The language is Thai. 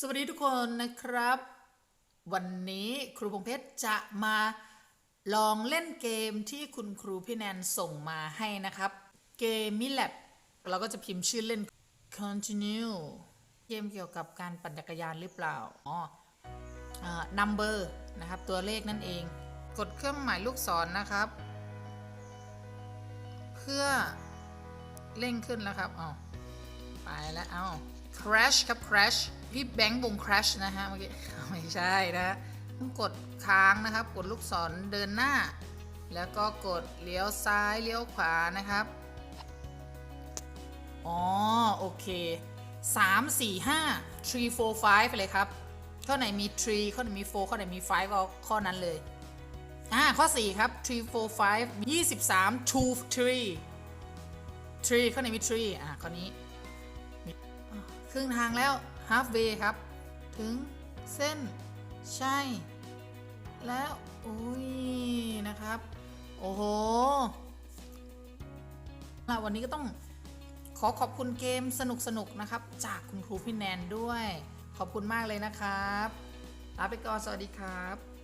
สวัสดีทุกคนนะครับ วันนี้ครูพงเพชรจะมาลองเล่นเกมที่คุณครูพี่แนนส่งมาให้นะครับ เกมมิแลบเราก็จะพิมพ์ชื่อเล่น continue เกมเกี่ยวกับการปั่นจักรยานหรือเปล่าอ๋ออ number นะครับ ตัวเลขนั่นเอง กดเครื่องหมายลูกศรนะครับ เพื่อเร่งขึ้นแล้วครับอ๋อไปแล้วเอา crash ครับ crash พี่แบงค์วง crash นะฮะเมื่อกี้ไม่ใช่นะฮะต้องกดค้างนะครับ กดลูกศรเดินหน้า แล้วก็กดเลี้ยวซ้ายเลี้ยวขวานะครับ อ๋อ โอเค3 4 5 3 4 5ไปเลยครับ ข้อไหนมี3ข้อไหนมี4ข้อไหนมี5ก็ข้อนั้นเลยอ่าข้อ 4 ครับ3 4 5 23 2 3 3ข้อไหนมี3อ่าข้อนี้ ครึ่งทางแล้ว halfway ครับ ถึงเส้นใช่ แล้วอุ้ยนะครับ โอ้โหอะวันนี้ก็ต้องขอขอบคุณเกมสนุกๆนะครับ จากคุณครูพี่แนนด้วย ขอบคุณมากเลยนะครับ ลาไปก่อน สวัสดีครับ